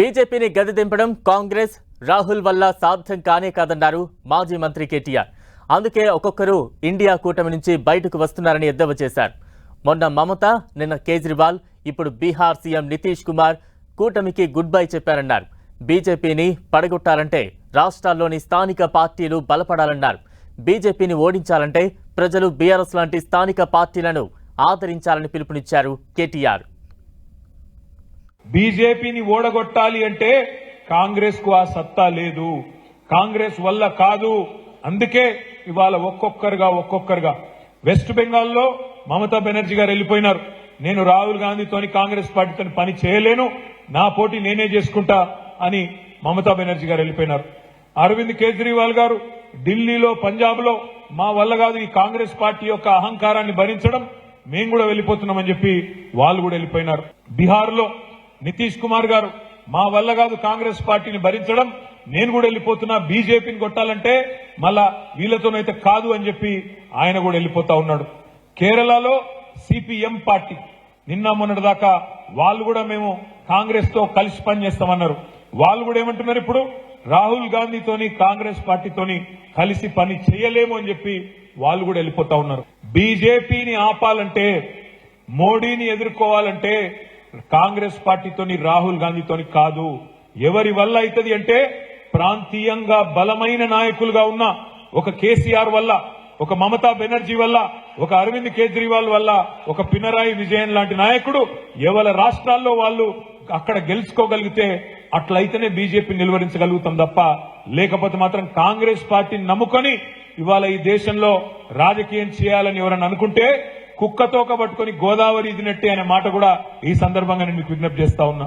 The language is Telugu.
బీజేపీని గది దింపడం కాంగ్రెస్ రాహుల్ వల్ల సాధ్యం కానే కాదన్నారు మాజీ మంత్రి కేటీఆర్. అందుకే ఒక్కొక్కరు ఇండియా కూటమి నుంచి బయటకు వస్తున్నారని ఎద్దేవా చేశారు. మొన్న మమత నిన్న కేజ్రీవాల్ ఇప్పుడు బీహార్ సీఎం నితీష్ కుమార్ కూటమికి గుడ్ బై చెప్పారన్నారు. బీజేపీని పడగొట్టాలంటే రాష్ట్రాల్లోని స్థానిక పార్టీలు బలపడాలన్నారు. బీజేపీని ఓడించాలంటే ప్రజలు బీఆర్ఎస్ లాంటి స్థానిక పార్టీలను ఆదరించాలని పిలుపునిచ్చారు కేటీఆర్. బీజేపీని ఓడగొట్టాలి అంటే కాంగ్రెస్కు ఆ సత్తా లేదు. కాంగ్రెస్ వల్ల కాదు. అందుకే ఇవాళ ఒక్కొక్కరుగా ఒక్కొక్కరుగా వెస్ట్ బెంగాల్లో మమతా బెనర్జీ గారు వెళ్ళిపోయినారు. నేను రాహుల్ గాంధీతోని కాంగ్రెస్ పార్టీతో పని చేయలేను. నా పోటీ నేనే చేసుకుంటా అని మమతా బెనర్జీ గారు వెళ్ళిపోయినారు. అరవింద్ కేజ్రీవాల్ గారు ఢిల్లీలో పంజాబ్లో మా వల్ల కాదు ఈ కాంగ్రెస్ పార్టీ యొక్క అహంకారాన్ని భరించడం. మేము కూడా వెళ్ళిపోతున్నామని చెప్పి వాళ్ళు కూడా వెళ్ళిపోయినారు. బీహార్లో నితీష్ కుమార్ గారు మా వల్ల కాదు కాంగ్రెస్ పార్టీని భరించడం నేను కూడా వెళ్ళిపోతున్నా బీజేపీని కొట్టాలంటే మళ్ళా వీళ్ళతోనైతే కాదు అని చెప్పి ఆయన కూడా వెళ్ళిపోతా ఉన్నాడు. కేరళలో సిపిఎం పార్టీ నిన్న మొన్నటి దాకా వాళ్ళు కూడా మేము కాంగ్రెస్తో కలిసి పనిచేస్తామన్నారు వాళ్ళు కూడా ఏమంటున్నారు ఇప్పుడు? రాహుల్ గాంధీతోని కాంగ్రెస్ పార్టీతోని కలిసి పని చేయలేము అని చెప్పి వాళ్ళు కూడా వెళ్ళిపోతా ఉన్నారు. బీజేపీని ఆపాలంటే మోడీని ఎదుర్కోవాలంటే కాంగ్రెస్ పార్టీతోని రాహుల్ గాంధీతోని కాదు. ఎవరి వల్ల అవుతుంది అంటే ప్రాంతీయంగా బలమైన నాయకులుగా ఉన్న ఒక కేసీఆర్ వల్ల ఒక మమతా బెనర్జీ వల్ల ఒక అరవింద్ కేజ్రీవాల్ వల్ల ఒక పినరాయి విజయన్ లాంటి నాయకుడు ఎవరి రాష్ట్రాల్లో వాళ్ళు అక్కడ గెలుచుకోగలిగితే అట్లయితేనే బీజేపీ నిలువరించగలుగుతాం తప్ప లేకపోతే మాత్రం కాంగ్రెస్ పార్టీని నమ్ముకొని ఇవాళ ఈ దేశంలో రాజకీయం చేయాలని ఎవరన్నా అనుకుంటే కుక్కతోక పట్టుకొని గోదావరి ఇదినట్టే అనే మాట కూడా ఈ సందర్భంగా నేను మీకు విజ్ఞప్తి చేస్తా ఉన్నా.